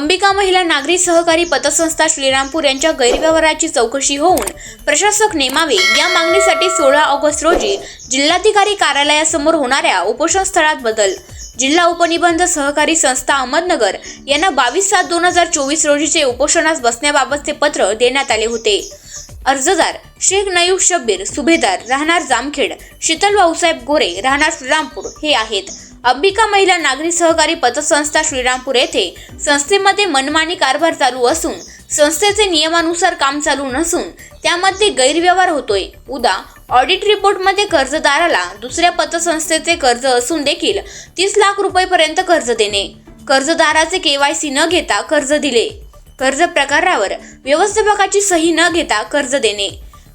अंबिका महिला नागरी सहकारी पतसंस्था श्रीरामपूर यांच्या गैरव्यवहाराची चौकशी होऊन प्रशासक नेमावे या मागणीसाठी सोळा ऑगस्ट रोजी जिल्हाधिकारी कार्यालयासमोर होणाऱ्या उपोषण स्थळात बदल. जिल्हा उपनिबंध सहकारी संस्था अहमदनगर यांना बावीस सात दोन हजार चोवीस रोजीचे उपोषणास बसण्याबाबतचे पत्र देण्यात आले होते. अर्जदार शेख नयूब शब्बीर सुभेदार राहणार जामखेड शीतल भाऊसाहेब गोरे राहणार श्रीरामपूर हे आहेत. अंबिका महिला नागरी सहकारी पतसंस्था श्रीरामपूर येथे संस्थेमध्ये मनमानी कारभार चालू असून संस्थेचे नियमानुसार काम चालू नसून त्यामध्ये गैरव्यवहार होतोय. उदा ऑडिट रिपोर्टमध्ये कर्जदाराला दुसऱ्या पतसंस्थेचे कर्ज असून देखील तीस लाख रुपयेपर्यंत कर्ज देणे. कर्जदाराचे केवायसी न घेता कर्ज दिले. कर्ज प्रकारावर व्यवस्थापकाची सही न घेता कर्ज देणे.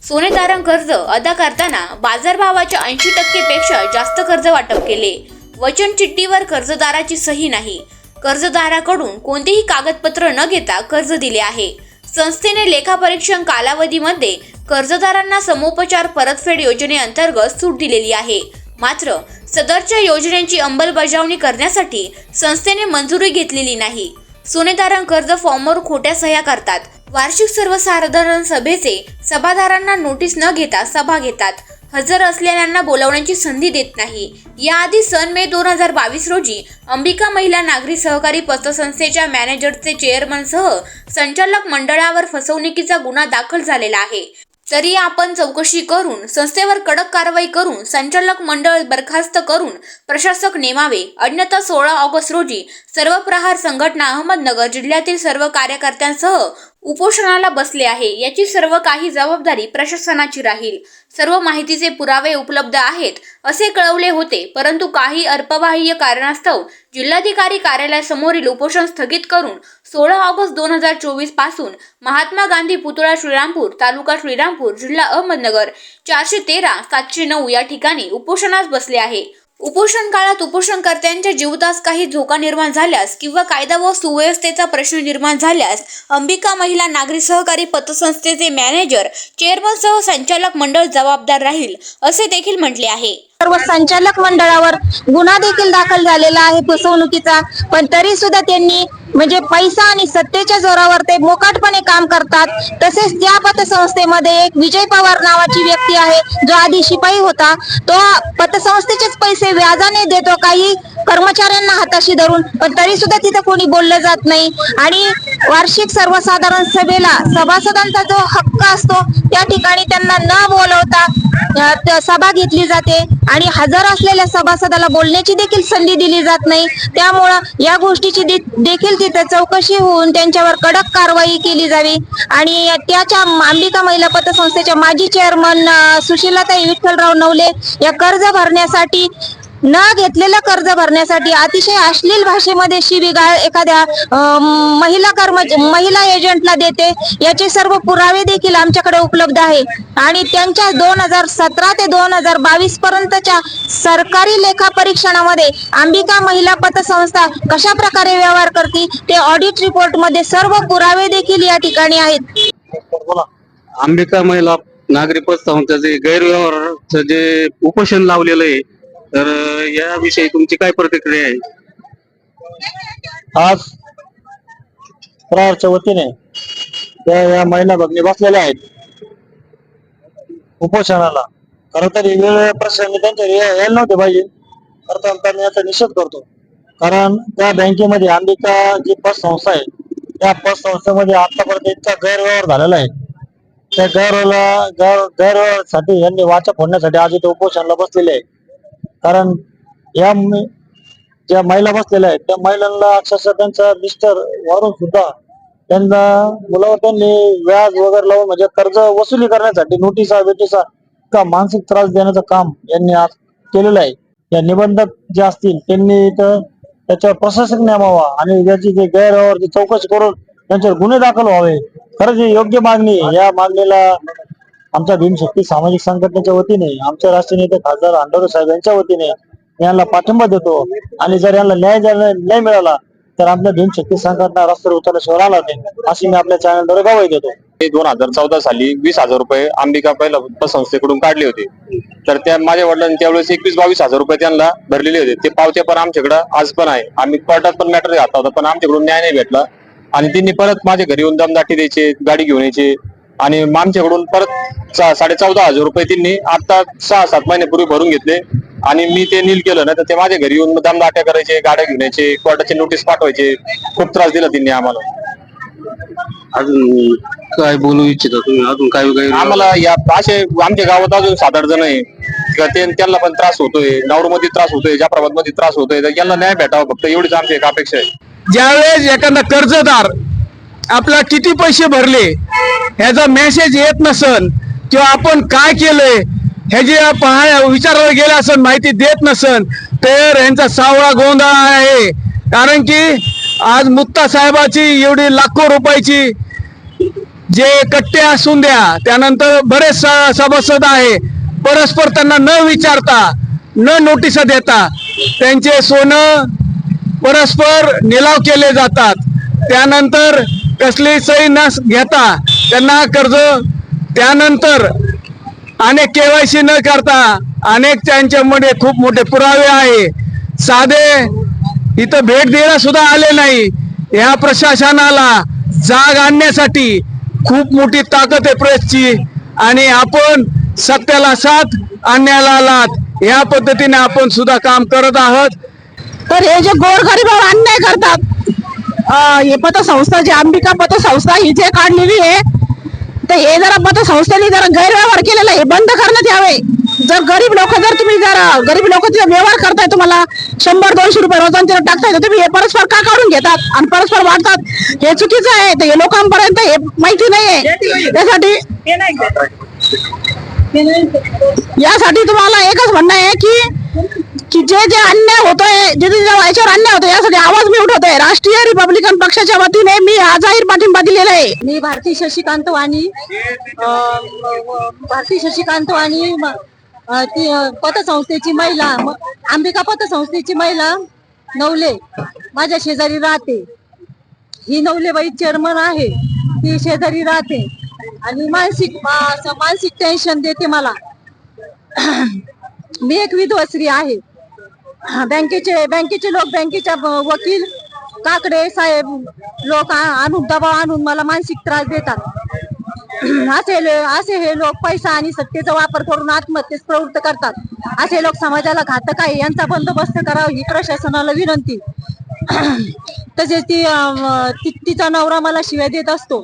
सोने तारण कर्ज अदा करताना बाजारभावाच्या ऐंशी टक्केपेक्षा जास्त कर्ज वाटप केले. वचन चिठ्ठीवर कर्जदाराची सही नाही. कर्जदाराकडून कोणतेही कागदपत्र न घेता कर्ज दिले आहे. संस्थेने लेखापरीक्षण कालावधीमध्ये कर्जदारांना समोपचार परतफेड योजनेअंतर्गत सूट दिलेली आहे. मात्र सदरच्या योजनेची अंमलबजावणी करण्यासाठी संस्थेने मंजुरी घेतलेली नाही. सोनेतारण कर्ज फॉर्मवर खोट्या सह्या करतात. वार्षिक सर्वसाधारण सभेचे सभादारांना नोटीस न घेता सभा घेतात. हजर असलेल्यांना बोलावण्याची संधी देत नाही. याआधी सन मे दोन हजार बावीस रोजी अंबिका महिला नागरी सहकारी पतसंस्थेच्या मॅनेजरचे चेअरमनसह संचालक मंडळावर फसवणुकीचा गुन्हा दाखल झालेला आहे. तरी आपण चौकशी करून संस्थेवर कडक कारवाई करून संचालक मंडळ बरखास्त करून प्रशासक नेमावे. अन्यथा सोळा ऑगस्ट रोजी सर्व प्रहार संघटना अहमदनगर जिल्ह्यातील सर्व कार्यकर्त्यांसह उपोषणाला बसले आहे. याची सर्व काही जबाबदारी प्रशासनाची राहील. सर्व माहितीचे पुरावे उपलब्ध आहेत असे कळवले होते. परंतु काही अल्पबाह्य कारणास्तव जिल्हाधिकारी कार्यालयासमोरील उपोषण स्थगित करून सोळा ऑगस्ट दोन हजार चोवीसपासून महात्मा गांधी पुतळा श्रीरामपूर तालुका श्रीरामपूर जिल्हा अहमदनगर चारशे तेरा सातशे नऊ या ठिकाणी उपोषणास बसले आहे. उपोषण काळात उपोषणकर्त्यांच्या जीवतास काही धोका निर्माण झाल्यास किंवा कायदा व सुव्यवस्थेचा प्रश्न निर्माण झाल्यास अंबिका महिला नागरी सहकारी पतसंस्थेचे मॅनेजर चेअरमन सह संचालक मंडळ जबाबदार राहील असे देखील म्हटले आहे. सर्व संचालक मंडळावर गुन्हा देखील दाखल झालेला आहे फसवणुकीचा. पण तरी सुद्धा त्यांनी म्हणजे पैसा आणि सत्तेच्या जोरावर ते मोकाटपणे काम करतात. तसेच त्या पतसंस्थेमध्ये एक विजय पवार नावाची व्यक्ती आहे जो आधी शिपाई होता. तो पतसंस्थेचेच पैसे व्याजाने देतो काही कर्मचाऱ्यांना हाताशी धरून. पण तरी सुद्धा तिथं कोणी बोललं जात नाही. आणि वार्षिक सर्वसाधारण सभेला सभासदांचा जो हक्क असतो त्या ठिकाणी त्यांना न बोलवता सभा घेतली जाते आणि हजर असलेल्या सभासदाला बोलण्याची देखील संधी दिली जात नाही. त्यामुळं या गोष्टीची देखील तिथे चौकशी होऊन त्यांच्यावर कडक कारवाई केली जावी. आणि त्याच्या अंबिका महिला पतसंस्थेच्या माजी चेअरमन सुशीलाताई विठ्ठलराव नवले या कर्ज भरण्यासाठी न घेतलेलं कर्ज भरण्यासाठी अतिशय अश्लील भाषेमध्ये शिबिगाळ एखाद्या महिला कर्म महिला एजंटला देते. याचे सर्व पुरावे देखील आमच्याकडे उपलब्ध आहे. आणि त्यांच्या दोन हजार सतरा ते दोन हजार बावीस पर्यंतच्या सरकारी लेखा परीक्षणामध्ये अंबिका महिला पतसंस्था कशा प्रकारे व्यवहार करते ते ऑडिट रिपोर्टमध्ये सर्व पुरावे देखील या ठिकाणी आहेत. अंबिका महिला नागरी पतसंस्थेचे गैरव्यवहार जे उपोषण लावलेलं आहे तर याविषयी तुमची काय प्रतिक्रिया आहे? आज प्रहारच्या वतीने त्या या महिला भगिनी बसलेल्या आहेत. उपोषणाला. खरं तर वेगवेगळ्या प्रश्नांनी त्यांच्या यायला नव्हते पाहिजे. खरं तर मी याचा निषेध करतो. कारण त्या बँकेमध्ये अंबिका जी पतसंस्था आहे त्या पतसंस्थेमध्ये आतापर्यंत इतका गैरव्यवहार झालेला आहे. त्या गैरव्यवहार गैर गैरव्यवहारासाठी यांनी वाचा फोडण्यासाठी आज इथे उपोषणाला बसलेले आहे. कारण या ज्या महिला बसलेल्या आहेत त्या महिलांना अक्षरशः त्यांचा मिस्टर वारून सुद्धा त्यांना मुलावर त्यांनी व्याज वगैरे लावून म्हणजे कर्ज वसुली करण्यासाठी नोटिसा बिटिसा का मानसिक त्रास देण्याचं काम यांनी आज केलेलं आहे. या निबंधक जे असतील त्यांनी इथं त्याच्यावर प्रशासक नेमावा आणि याची जे गैरव्यवहार चौकशी करून त्यांच्यावर गुन्हे दाखल व्हावे. खरंच ही योग्य मागणी या मागणीला आमच्या भीमशक्ती सामाजिक संघटनेच्या वतीने आमच्या राष्ट्रीय नेते खासदार आंडोरे साहेब यांच्या वतीने यांना पाठिंबा देतो. आणि जर यांना न्याय न्याय मिळाला तर आपल्या भीमशक्ती संघटना रस्त्यावर उतरल्याशिवाय राहणार नाही अशी मी आपल्या चॅनलद्वारे गवाही देतो. दोन हजार चौदा साली वीस हजार रुपये अंबिका पहिला संस्थेकडून काढले होते. तर त्या माझ्या वडिलांनी त्यावेळेस एकवीस बावीस हजार रुपये त्यांना भरलेले होते. ते पावते पण आमच्याकडे आज पण आहे. आम्ही कोर्टात पण मॅटर घातला होता पण आमच्याकडून न्याय नाही भेटला. आणि त्यांनी परत माझ्या घरी येऊन दमदाटी द्यायचे गाडी घेऊन यायचे. आणि आमच्याकडून परत साडे चौदा हजार रुपये त्यांनी आता सहा सात महिन्यापूर्वी भरून घेतले. आणि मी ते नील केलं ना तर ते माझ्या घरी येऊन दमदाट्या करायचे गाड्या घेऊन यायचे कोर्टाचे नोटीस पाठवायचे. खूप त्रास दिला त्यांनी आम्हाला. अजून काय बोलू इच्छिता तुम्ही? अजून काय गैरव्यवहार आम्हाला या असे आमच्या गावात अजून सात आठ जण आहे. त्यांना पण त्रास होतोय. मध्ये त्रास होतोय जाफराबादमध्ये त्रास होतोय. तर यांना न्याय भेटावा फक्त एवढीच आमची एक अपेक्षा आहे. ज्यावेळेस एखादा कर्जदार आपला किती पैसे भरले ह्याचा मेसेज येत नसन किंवा आपण काय केलंय ह्याची पाहाय विचारायला गेले असन माहिती देत नसन तर यांचा सावळा गोंधळ आहे. कारण की आज मुत्ता साहेबाची एवढी लाखो रुपयाची जे कट्टे असून द्या त्यानंतर बरेच स- सभासद आहे. परस्पर त्यांना न विचारता न नोटिसा देता त्यांचे सोनं परस्पर निलाव केले जातात. त्यानंतर कसली सही न घेता त्यांना कर्ज त्यानंतर अनेक केवायसी न करता अनेक त्यांच्यामध्ये खूप मोठे पुरावे आहे. साधे इथं भेट द्यायला सुद्धा आले नाही. या प्रशासनाला जाग आणण्यासाठी खूप मोठी ताकद आहे प्रेसची आणि आपण सत्याला साथ आणण्याला लात या पद्धतीने आपण सुद्धा काम करत आहोत. तर हे जे गोरगरीबावर अन्याय करतात हे पतसंस्था जी अंबिका पतसंस्था ही जे काढलेली आहे तर हे जरा पतसंस्थेने जरा गैरव्यवहार केलेला हे बंद करण्यात यावे. जर गरीब लोक जर तुम्ही जर गरीब लोक तिथे व्यवहार करताय तुम्हाला शंभर दोनशे रुपये रोजांचे टाकताय तर तुम्ही हे परस्पर का काढून घेतात आणि परस्पर वाटतात हे चुकीचं आहे. तर हे लोकांपर्यंत हे माहिती नाहीये त्यासाठी यासाठी तुम्हाला एकच म्हणणं आहे की की जे जे अन्याय होतोय जे जे याच्यावर अन्याय होतोय यासाठी आवाज मी उठवतोय. राष्ट्रीय रिपब्लिकन पक्षाच्या वतीने मी हा जाहीर पाठिंबा दिलेला आहे. मी भारती शशिकांत वाणी भारती शशिकांत वाणी ती पतसंस्थेची महिला अंबिका पतसंस्थेची महिला नवले माझ्या शेजारी राहते. ही नवलेबाई चेअरमन आहे ती शेजारी राहते. आणि मानसिक असं मानसिक टेन्शन देते मला. मी एक विधवस्त्री आहे. बँकेचे बँकेचे लोक बँकेच्या वकील काकडे साहेब लोक आ- आणून दबाव आणून मला मानसिक त्रास देतात. असे असे हे लोक पैसा आणि सत्तेचा वापर करून आत्महत्येस प्रवृत्त करतात. असे लोक समाजाला घातक आहे यांचा बंदोबस्त करावा ही प्रशासनाला विनंती. तसेच ती तिचा नवरा मला शिव्या देत असतो.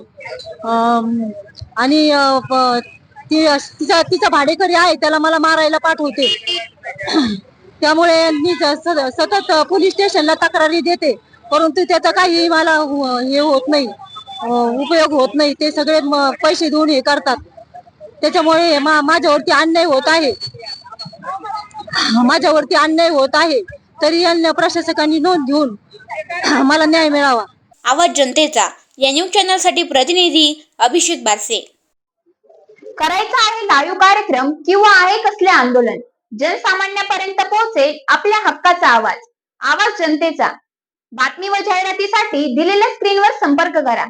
आणि ती तिचा तिचा भाडेकरी आहे त्याला मला मारायला पाठवते. त्यामुळे मी सतत पोलीस स्टेशनला तक्रारी देते. परंतु त्याचा काही मला उ- हे होत नाही. उपयोग होत नाही. ते सगळे पैसे देऊन हे करतात. त्याच्यामुळे हे मा- माझ्यावरती अन्याय होत आहे. माझ्यावरती अन्याय होत आहे. तरी यांना प्रशासकांनी नोंद घेऊन मला न्याय मिळावा. आवाज जनतेचा. या न्यूज चॅनलसाठी प्रतिनिधी अभिषेक बारसे. करायचा आहे लाईव्ह कार्यक्रम किंवा आहे कसले आंदोलन? जनसामान्यापर्यंत पोहोचेल आपल्या हक्काचा आवाज. आवाज जनतेचा. बातमी व जाहिरातीसाठी दिलेल्या स्क्रीनवर संपर्क करा.